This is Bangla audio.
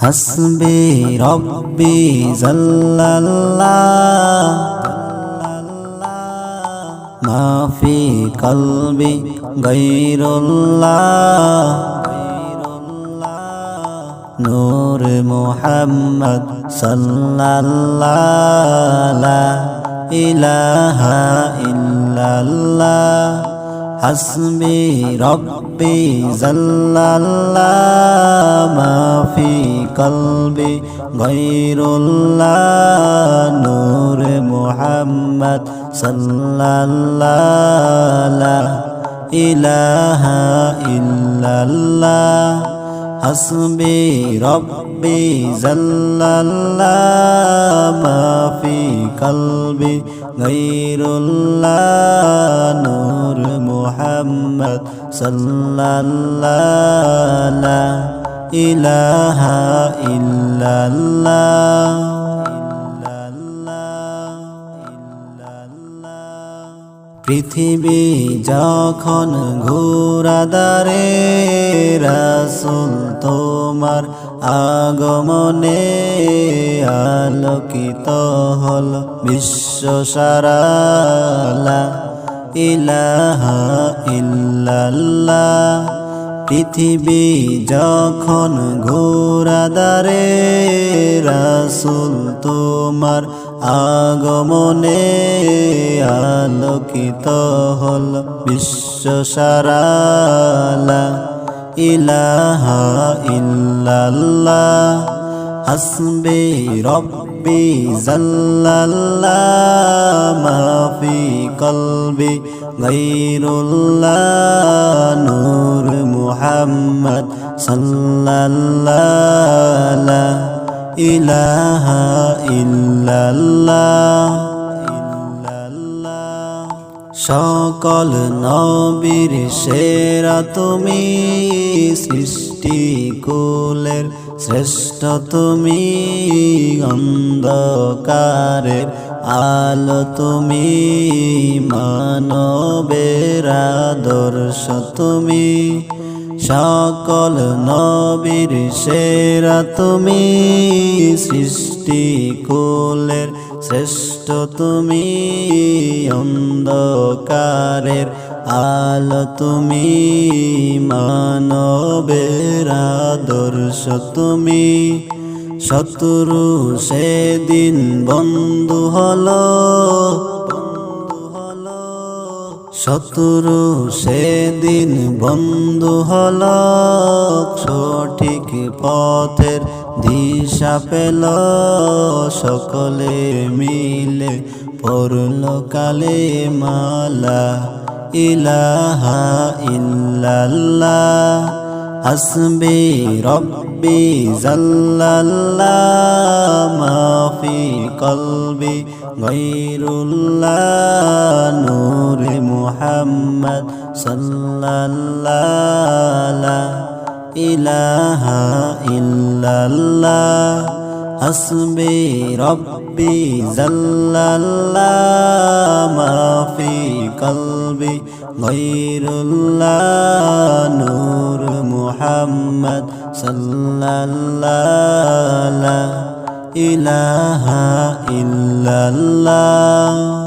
হাসবি রব্বি জাল্লাল্লাহ। মাফি কলবি গৈরুল্লাহ নূর মোহাম্মদ সাল্লাল্লাহ। ইলাহা ইল্লাল্লাহ। হাসবি রব্বি জাল্লাল্লাহ। মাফি কলবি গৈরুল্লাহ নূর মোহাম্মদ সাল্লাল্লাহ ইলাহা ইল্লাল্লাহ। হাসবি রব্বি জাল্লাল্লাহ, মাফি কলবি গৈরুল্লাহ নূর মোহাম্মদ সাল্লাল্লাহ ইলাহা ইল্লাল্লাহ পৃথিবী যখন ঘোরাদারে রাসুল তোমার আগমনে আলোকিত হল। বিশ্ব সারালা ইলাহা ইল্লাল্লাহ। পৃথিবী যখন ঘোরাদারে রাসুল তোমার আগমনে আলোকিত হল বিশ্ব সারালা ইলাহা ইল্লাল্লাহ। হাসবি রব্বি জাল্লাল্লাহ মাফি কলবি গৈরুল্লাহ নূর মুহাম্মদ সাল্লাল্লাহ ইলাহা ইল্লাল্লাহ সকল নবীর সেরা তুমি, সৃষ্টি কুলের শ্রেষ্ঠ তুমি অন্ধকারের আলো তুমি, মানবের আদর্শ তুমি। সকল নবীর সেরা তুমি সৃষ্টি কুলের শ্রেষ্ঠ তুমি অন্ধকারের আলো তুমি মানবের আদর্শ তুমি শত্রু সেদিন বন্ধু হলো শত্রু সেদিন বন্ধু হল, সঠিক পথের দিশা পেল, সকলে মিলে পড়ল কালে মালা, ইলাহা ইল্লাল্লাহ, হাসবি রব্বি জাল্লাল্লাহ, মাফি কলবি গৈরুল্লাহ নূর মুহাম্মদ সাল্লাল্লাহ ইলাহা ইল্লাল্লাহ হাসবি রব্বি জাল্লাল্লাহ মাফি কলবি গৈরুল্লাহ নূর মুহাম্মদ সাল্লাল্লাহ ইলাহা ইল্লাল্লাহ।